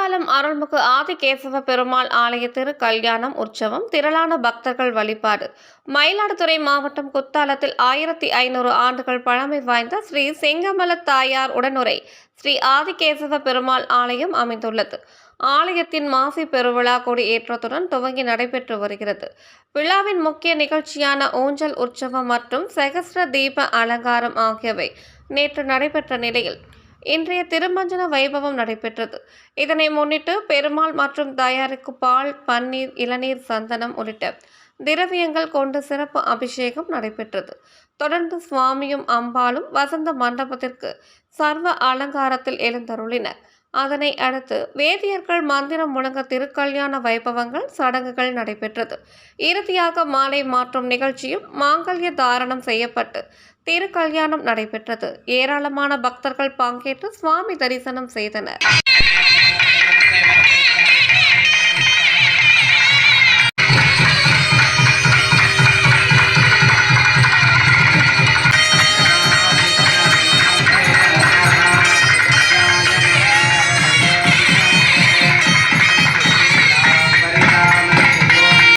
அருள்மிகு ஆதிகேசவ பெருமாள் ஆலய திரு கல்யாணம் உற்சவம் திரளான பக்தர்கள் வழிபாடு. மயிலாடுதுறை மாவட்டம் குத்தாலத்தில் ஆயிரத்தி ஐநூறு ஆண்டுகள் பழமை வாய்ந்த ஸ்ரீ செங்கமல தாயார் உடனுரை ஸ்ரீ ஆதிகேசவ பெருமாள் ஆலயம் அமைந்துள்ளது. ஆலயத்தின் மாசி பெருவிழா கொடி ஏற்றத்துடன் துவங்கி நடைபெற்று வருகிறது. விழாவின் முக்கிய நிகழ்ச்சியான ஊஞ்சல் உற்சவம் மற்றும் சகஸ்ர தீப அலங்காரம் ஆகியவை நேற்று நடைபெற்ற நிலையில் இன்றைய திருமஞ்சன வைபவம் நடைபெற்றது. இதனை முன்னிட்டு பெருமாள் மற்றும் தயாருக்கு பால் பன்னீர் இளநீர் சந்தனம் உள்ளிட்ட திரவியங்கள் கொண்டு சிறப்பு அபிஷேகம் நடைபெற்றது. தொடர்ந்து சுவாமியும் அம்பாளும் வசந்த மண்டபத்திற்கு சர்வ அலங்காரத்தில் எழுந்தருளினர். அதனை அடுத்து வேதியர்கள் மந்திரம் முழங்க திருக்கல்யாண வைபவங்கள் சடங்குகள் நடைபெற்றது. இறுதியாக மாலை மாற்றும் நிகழ்ச்சியும் மாங்கல்ய தாரணம் செய்யப்பட்டு திருக்கல்யாணம் நடைபெற்றது. ஏராளமான பக்தர்கள் பங்கேற்று சுவாமி தரிசனம் செய்தனர்.